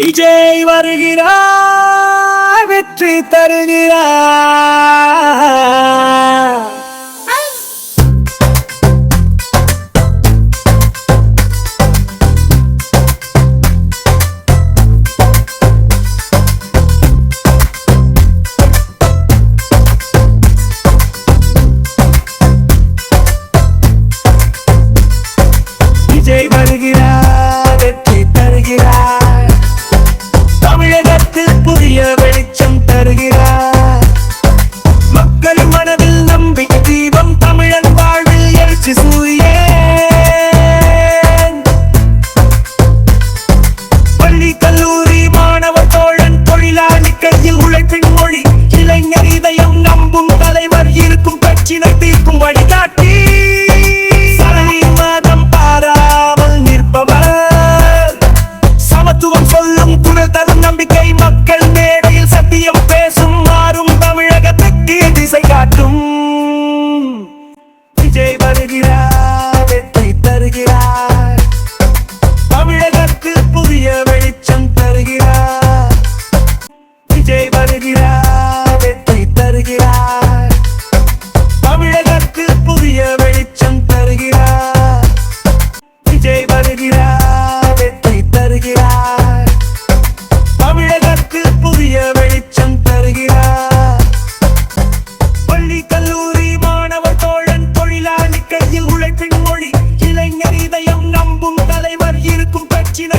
விஜய் வருகிறார் வெற்றி தருகிறார். விஜய் வருகிறார். தருகிறார் மக்கள் மனதில் நம்பிக்கை தீபம் தமிழன் வாழ்வில் எழுச்சி சூரிய பள்ளி கல்லூரி மாணவ தோழன் தொழிலாளி கையில் உழைப்பின் மொழி இளைஞர் இதயம் நம்பும் தலைவர் இருக்கும் பிரச்சினை தீர்க்கும் வழிகாட்டி. காட்டும் விரும்பும் தலைவர் இருக்கும் பிரச்சினை